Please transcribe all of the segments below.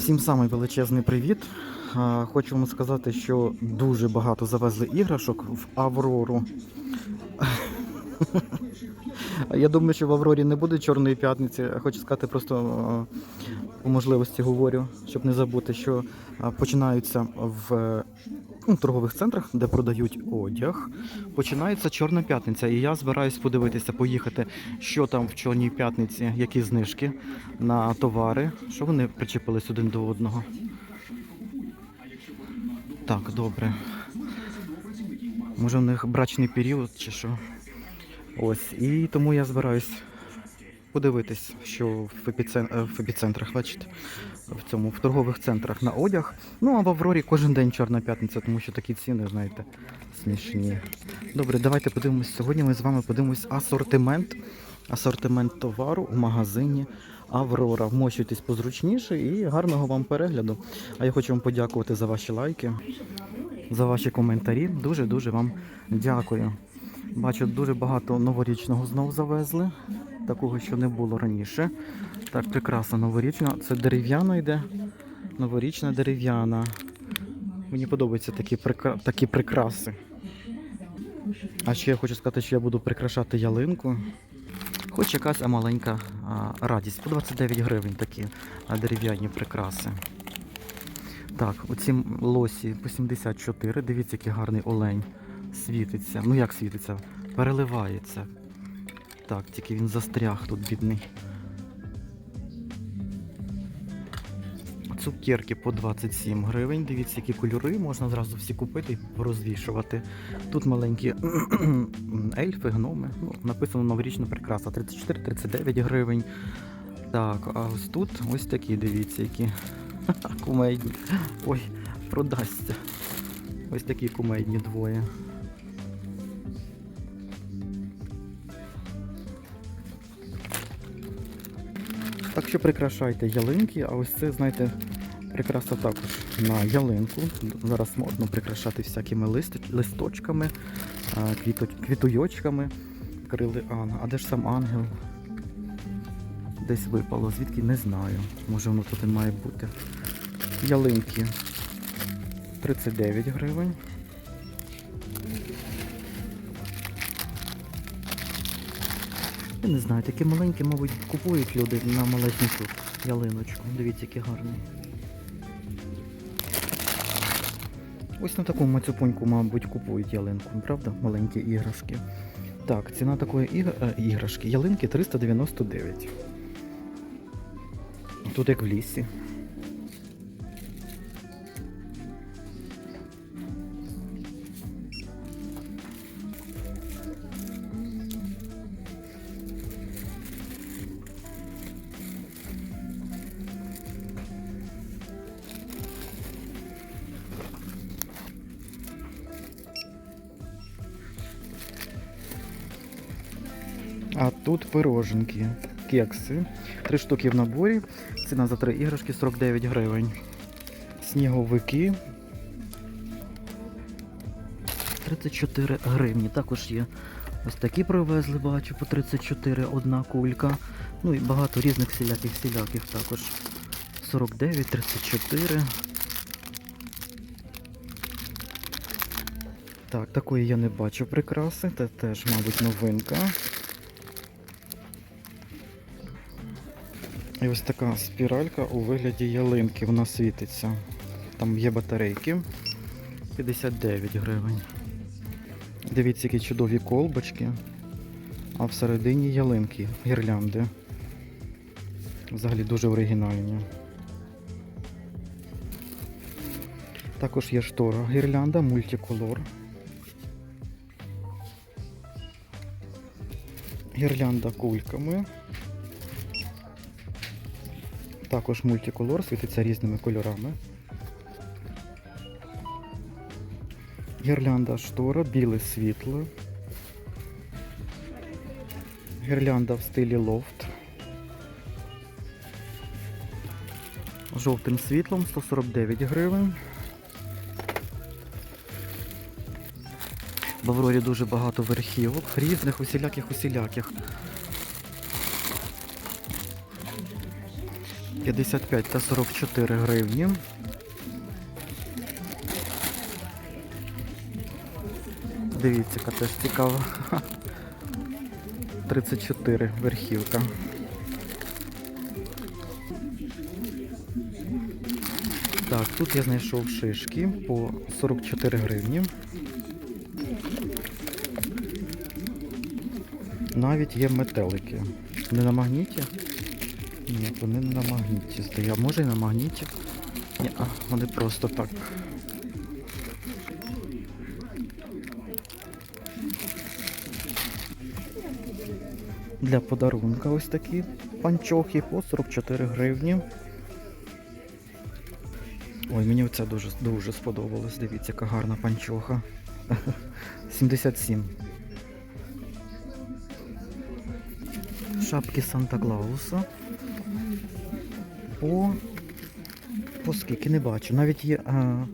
Всім самий величезний привіт. Хочу вам сказати, що дуже багато завезли іграшок в Аврору. Я думаю, що в Аврорі не буде чорної п'ятниці. Хочу сказати, просто по можливості говорю, щоб не забути, що починаються в ну, торгових центрах, де продають одяг. Починається Чорна п'ятниця, і я збираюсь подивитися, поїхати, що там в Чорній п'ятниці, які знижки на товари, що вони причепились один до одного. Так, добре. Може в них брачний період чи що. Ось. І тому я збираюсь подивитись, що в, епіцен... е, в епіцентрах, бачите, в цьому в торгових центрах на одяг. Ну а в Аврорі кожен день Чорна п'ятниця, тому що такі ціни, знаєте, смішні. Добре, давайте подивимось. Сьогодні ми з вами подивимось асортимент. Асортимент товару в магазині Аврора. Вмощуйтесь позручніше і гарного вам перегляду. А я хочу вам подякувати за ваші лайки, за ваші коментарі. Дуже-дуже вам дякую. Бачу, дуже багато новорічного знов завезли. Такого, що не було раніше. Так, прекрасна новорічна. Це дерев'яна йде. Новорічна дерев'яна. Мені подобаються такі, прикра... такі прикраси. А ще я хочу сказати, що я буду прикрашати ялинку. Хоч якась маленька а, радість. По 29 гривень такі дерев'яні прикраси. Так, оці лосі по 74. Дивіться, який гарний олень світиться. Ну як світиться? Переливається. Так, тільки він застряг тут, бідний. Цукерки по 27 гривень. Дивіться, які кольори, можна зразу всі купити і розвішувати. Тут маленькі ельфи, гноми. Ну, написано новорічна прикраса 34-39 гривень. Так, а ось тут ось такі, дивіться, які кумедні. Ой, продасться. Ось такі кумедні двоє. Так що прикрашайте ялинки, а ось це, знаєте, прикраса також на ялинку. Зараз модно прикрашати всякими листочками, квітуйочками. Крили Ан. А де ж сам ангел? Десь випало, звідки не знаю. Може воно тут і має бути. Ялинки 39 гривень. Я не знаю, такі маленькі, мабуть, купують люди на малесеньку ялиночку. Дивіться, які гарні. Ось на таку мацюпоньку, мабуть, купують ялинку, правда? Маленькі іграшки. Так, ціна такої іг- е, іграшки. Ялинки 399. Тут як в лісі. А тут пироженки, кекси. Три штуки в наборі. Ціна за три іграшки 49 гривень. Сніговики. 34 гривні. Також є ось такі привезли, бачу, по 34 одна кулька. Ну і багато різних всіляких всіляких також. 49, 34. Так, такої я не бачу прикраси. Це теж, мабуть, новинка. І ось така спіралька у вигляді ялинки, вона світиться. Там є батарейки. 59 гривень. Дивіться, які чудові колбочки. А всередині ялинки, гірлянди. Взагалі дуже оригінальні. Також є штора гірлянда, мультиколор. Гірлянда кульками. Також мультиколор світиться різними кольорами. Гірлянда штора, біле світло. Гірлянда в стилі лофт. Жовтим світлом 149 гривень. В Аврорі дуже багато верхівок, різних усіляких 55 та 44 гривні. Дивіться, яка теж цікава. 34 верхівка. Так, тут я знайшов шишки по 44 гривні. Навіть є метелики. Не на магніті? Ні, вони не на магніті стоять. Може і на магніті. Ні, а, вони просто так. Для подарунка ось такі панчохи по 44 гривні. Ой, мені оця дуже, дуже сподобалась. Дивіться, яка гарна панчоха. 77. Шапки Санта-Клауса. По... По скільки не бачу. Навіть є а...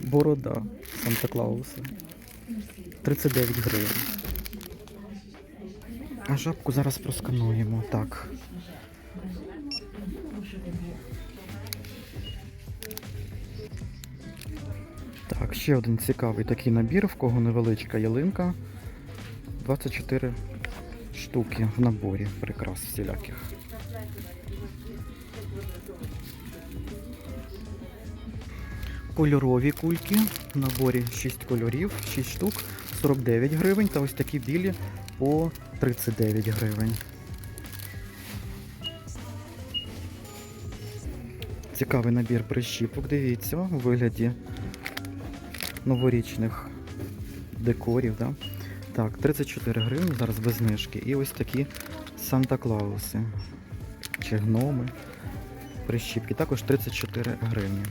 борода Санта-Клауса. 39 гривень. А жабку зараз проскануємо. Так. Так, ще один цікавий такий набір, в кого невеличка ялинка. 24 штуки в наборі прикрас всіляких. Кольорові кульки в наборі 6 кольорів, 6 штук, 49 гривень, та ось такі білі по 39 гривень. Цікавий набір прищіпок, дивіться, у вигляді новорічних декорів. Да? Так, 34 гривні, зараз без знижки. І ось такі Санта-Клауси. Чи гноми. Прищіпки. Також 34 гривні.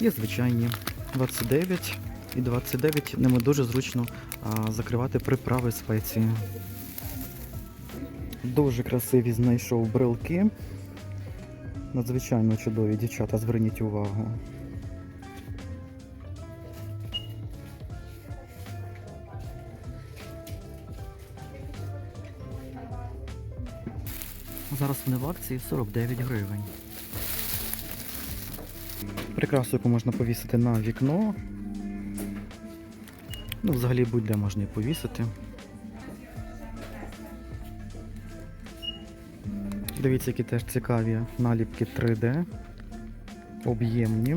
Є звичайні 29 і 29 ними дуже зручно а, закривати приправи спеції. Дуже красиві знайшов брелки. Надзвичайно чудові дівчата, зверніть увагу. Зараз вони в акції 49 гривень. Прикрасу, яку можна повісити на вікно. Ну, взагалі будь-де можна і повісити. Дивіться, які теж цікаві наліпки 3D. Об'ємні.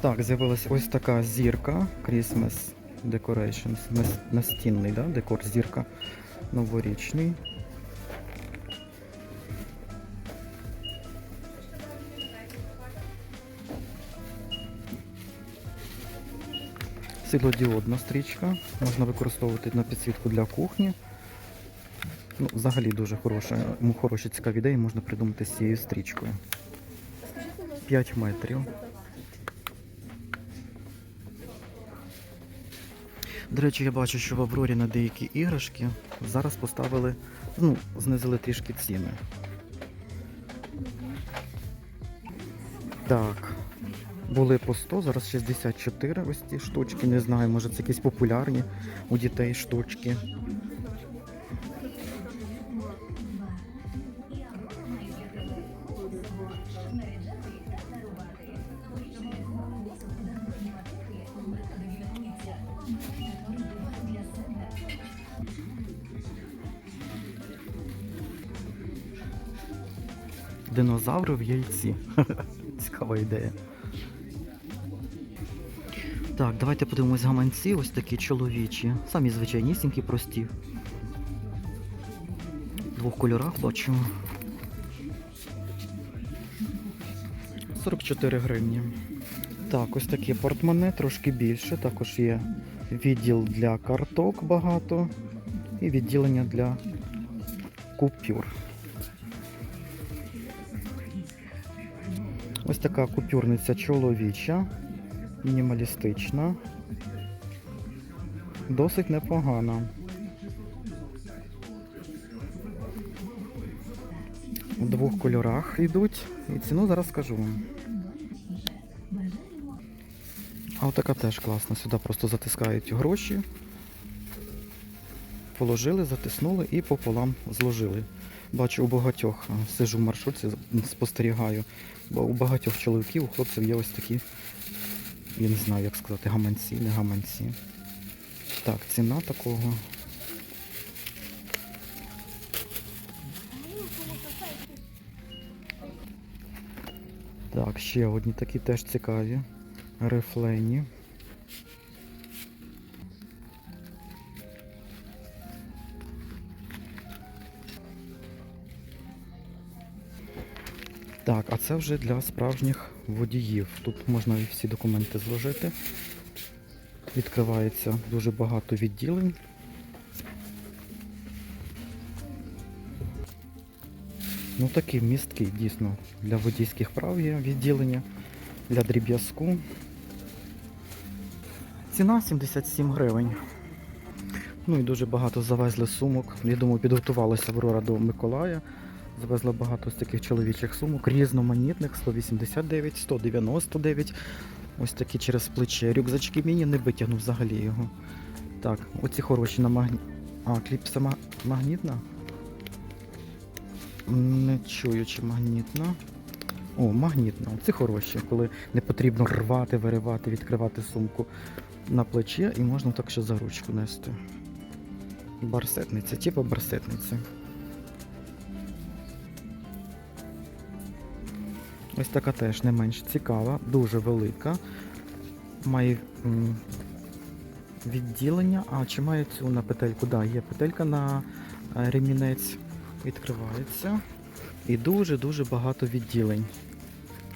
Так, з'явилась ось така зірка Christmas Decorations. Настінний, да? декор зірка новорічний. Світлодіодна стрічка. Можна використовувати на підсвітку для кухні. Ну, взагалі дуже хороша, хороші цікаві ідеї можна придумати з цією стрічкою. 5 метрів. До речі, я бачу, що в Аврорі на деякі іграшки зараз поставили, ну, знизили трішки ціни. Так. Були по 100, зараз 64 ось ці штучки. Не знаю, може це якісь популярні у дітей штучки. Динозаври в яйці. Цікава ідея. Так, давайте подивимось гаманці, ось такі чоловічі. Самі звичайнісінькі, прості. В двох кольорах бачимо. 44 гривні. Так, ось такі портмоне, трошки більше. Також є відділ для карток багато і відділення для купюр. Ось така купюрниця чоловіча, мінімалістична. Досить непогана. У двох кольорах йдуть. І ціну зараз скажу вам. А отака теж класна. Сюди просто затискають гроші. Положили, затиснули і пополам зложили. Бачу, у багатьох сижу в маршрутці, спостерігаю. Бо у багатьох чоловіків, у хлопців є ось такі, я не знаю, як сказати, гаманці, не гаманці. Так, ціна такого. Так, ще одні такі теж цікаві. Рифлені. Так, а це вже для справжніх водіїв. Тут можна всі документи зложити. Відкривається дуже багато відділень. Ну такий місткий, дійсно, для водійських прав є відділення, для дріб'язку. Ціна 77 гривень. Ну і дуже багато завезли сумок. Я думаю, підготувалася Аврора до Миколая. Завезли багато з таких чоловічих сумок, різноманітних, 189, 199. Ось такі через плече. Рюкзачки міні не витягнув взагалі його. Так, оці хороші на магні... А, кліпса ма- магнітна? Не чую, чи магнітна. О, магнітна. Це хороші, коли не потрібно рвати, виривати, відкривати сумку на плече і можна так ще за ручку нести. Барсетниця, типу барсетниця. Ось така теж не менш цікава, дуже велика. Має відділення. А, чи має цю на петельку? Так, да, є петелька на е, ремінець. Відкривається. І дуже-дуже багато відділень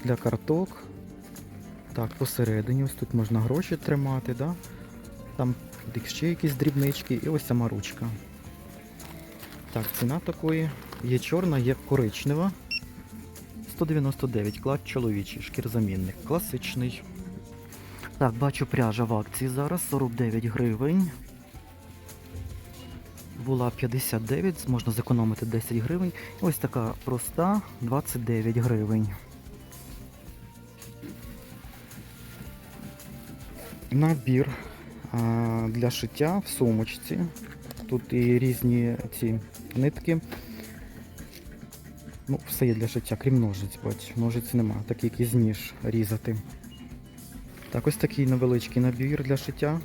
для карток. Так, посередині, ось тут можна гроші тримати, да? там ще якісь дрібнички і ось сама ручка. Так, ціна такої. Є чорна, є коричнева. 199 клад чоловічий, шкірзамінник. Класичний. Так, бачу пряжа в акції зараз 49 гривень. Була 59, можна зекономити 10 гривень. Ось така проста 29 гривень. Набір а, для шиття в сумочці. Тут і різні ці нитки. Ну, все є для шиття, крім ножиць, бач. Ножиць нема, такий якийсь ніж різати. Так, ось такий невеличкий набір для шиття.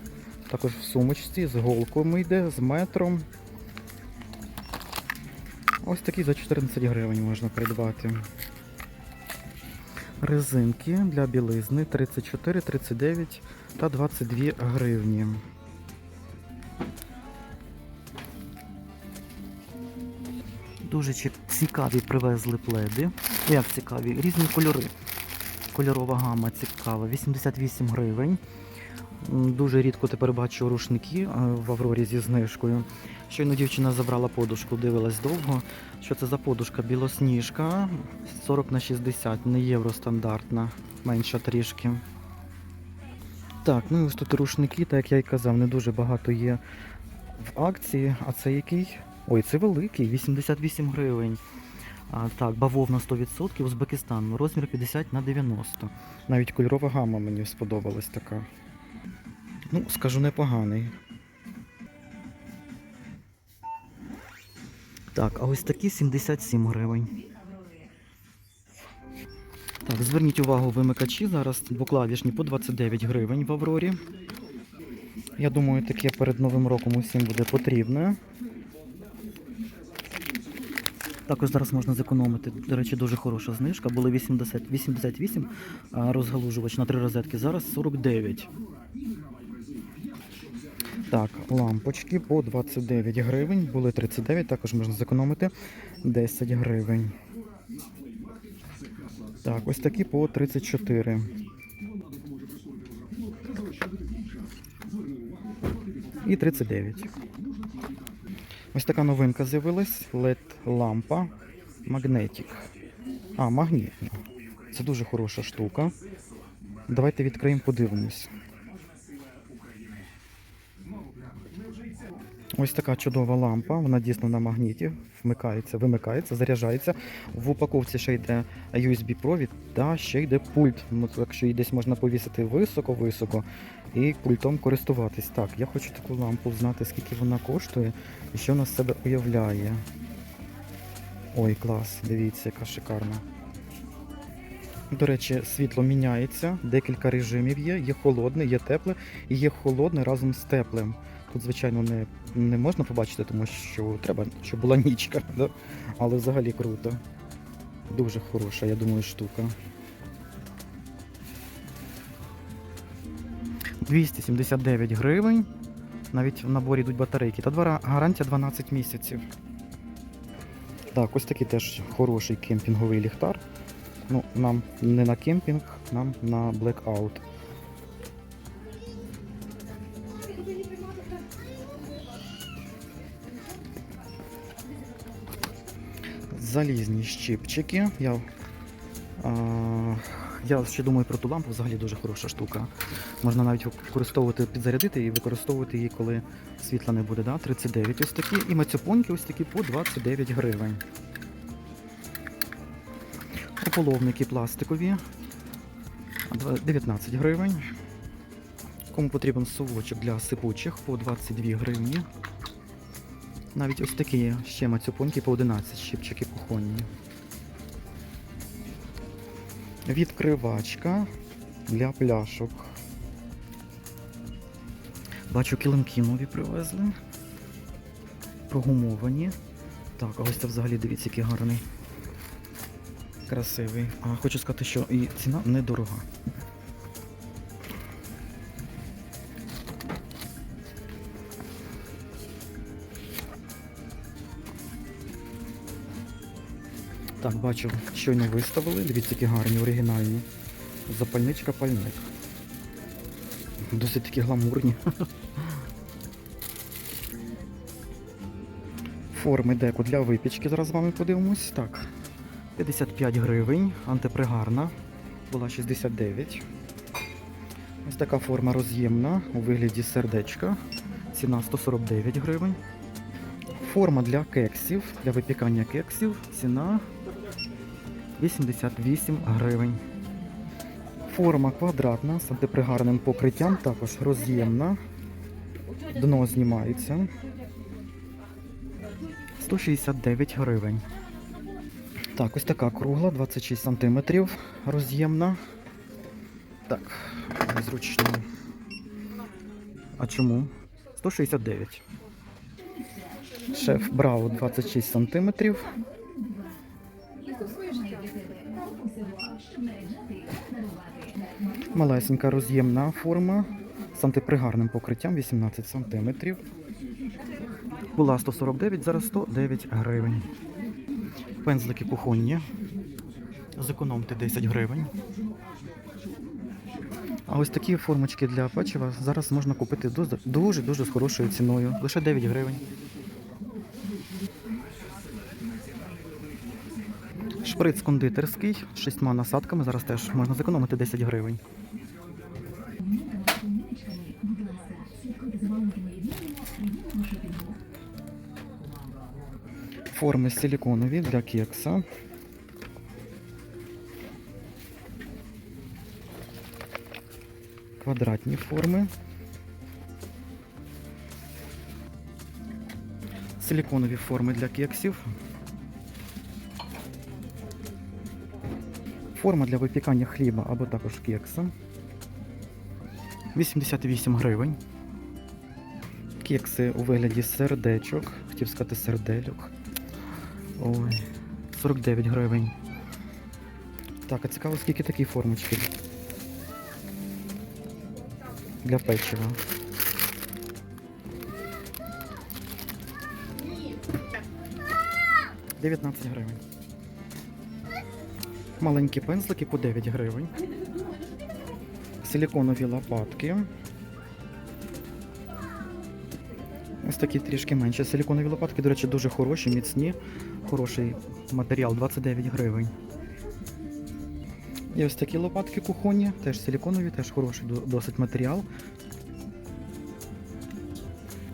Також в сумочці з голками йде, з метром. Ось такий за 14 гривень можна придбати. Резинки для білизни 34, 39 та 22 гривні. Дуже цікаві привезли пледи. Ну, Як цікаві? Різні кольори. Кольорова гама цікава. 88 гривень. Дуже рідко тепер бачу рушники е, в Аврорі зі знижкою. Щойно дівчина забрала подушку, дивилась довго. Що це за подушка? Білосніжка 40 на 60, не євростандартна, менша трішки. Так, ну і ось тут рушники, так як я й казав, не дуже багато є в акції. А це який? Ой, це великий, 88 гривень. А, так, бавовна 100%, Узбекистан, розмір 50 на 90. Навіть кольорова гама мені сподобалась така. Ну, скажу, непоганий. Так, а ось такі 77 гривень. Так, зверніть увагу, вимикачі зараз двоклавішні по 29 гривень в Аврорі. Я думаю, таке перед Новим роком усім буде потрібне. Також зараз можна зекономити. До речі, дуже хороша знижка. Були 80, 88 розгалужувач на три розетки. Зараз 49. Так, лампочки по 29 гривень. Були 39, також можна зекономити 10 гривень. Так, ось такі по 34. І 39. Ось така новинка з'явилась. LED лампа Magnetic. А, магнітна. Це дуже хороша штука. Давайте відкриємо, подивимось. Ось така чудова лампа, вона дійсно на магніті, вмикається, вимикається, заряджається. В упаковці ще йде USB-провід та ще йде пульт. Ну, Якщо її десь можна повісити високо-високо і пультом користуватись. Так, я хочу таку лампу знати, скільки вона коштує і що вона з себе уявляє. Ой, клас, дивіться, яка шикарна. До речі, світло міняється, декілька режимів є, є холодне, є тепле і є холодне разом з теплим. Тут, звичайно, не, не можна побачити, тому що треба, щоб була нічка, да? але взагалі круто. Дуже хороша, я думаю, штука. 279 гривень. Навіть в наборі йдуть батарейки. Та гарантія 12 місяців. Так, ось такий теж хороший кемпінговий ліхтар. Ну, нам не на кемпінг, нам на блекаут. Залізні щипчики. Я, а, я ще думаю про ту лампу, взагалі дуже хороша штука. Можна навіть використовувати, підзарядити і використовувати її, коли світла не буде. Да? 39 ось такі. І мацюпоньки ось такі по 29 гривень. Ополовники пластикові. 19 гривень. Кому потрібен совочок для сипучих по 22 гривні. Навіть ось такі ще мацюпоньки по 11 щипчики кухонні. Відкривачка для пляшок. Бачу, килимки нові привезли. Прогумовані. Так, а ось це взагалі дивіться, який гарний. Красивий. А хочу сказати, що і ціна недорога. Так, бачу, щойно виставили. Дивіться, які гарні, оригінальні. Запальничка пальник. Досить такі гламурні. Форми деку для випічки. Зараз з вами подивимось. Так. 55 гривень, антипригарна. Була 69. Ось така форма роз'ємна у вигляді сердечка. Ціна 149 гривень. Форма для кексів, для випікання кексів. Ціна 88 гривень. Форма квадратна з антипригарним покриттям, також роз'ємна. Дно знімається. 169 гривень. Так, ось така кругла, 26 см, роз'ємна. Так, незручно. А чому? 169. Шеф Браво 26 см. Малесенька роз'ємна форма з антипригарним покриттям 18 см. Була 149, зараз 109 гривень. Пензлики кухонні. Зекономте 10 гривень. А ось такі формочки для печива зараз можна купити дуже-дуже з хорошою ціною. Лише 9 гривень. Шприц кондитерський з шістьма насадками. Зараз теж можна зекономити 10 гривень. Форми силіконові для кекса. Квадратні форми. Силіконові форми для кексів. Форма для випікання хліба або також кекса. 88 гривень. Кекси у вигляді сердечок. Хотів сказати сердельок. Ой, 49 гривень. Так, а цікаво, скільки такі формочки для печива. Дев'ятнадцять гривень. Маленькі пензлики по 9 гривень. Силіконові лопатки. Ось такі трішки менші. Силіконові лопатки, до речі, дуже хороші, міцні. Хороший матеріал 29 гривень. І ось такі лопатки кухонні, теж силіконові, теж хороший досить матеріал.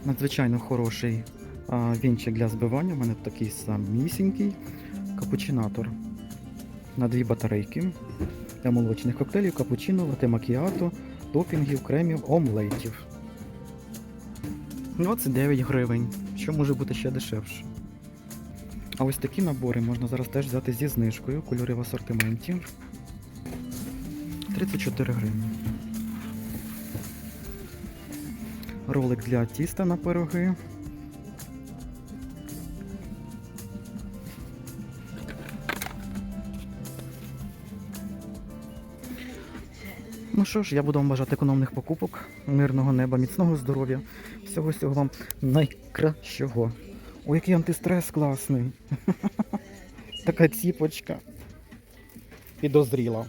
Надзвичайно хороший а, вінчик для збивання. У мене такий самісінький капучинатор на дві батарейки для молочних коктейлів, капучино, лате макіато, топінгів, кремів, омлетів. 29 гривень. Що може бути ще дешевше? А ось такі набори можна зараз теж взяти зі знижкою. Кольори в асортименті. 34 гривні. Ролик для тіста на пироги. Ну що ж, я буду вам бажати економних покупок, мирного неба, міцного здоров'я. Всього всього вам найкращого. Ой, який антистрес класний. Така ціпочка. Підозріла.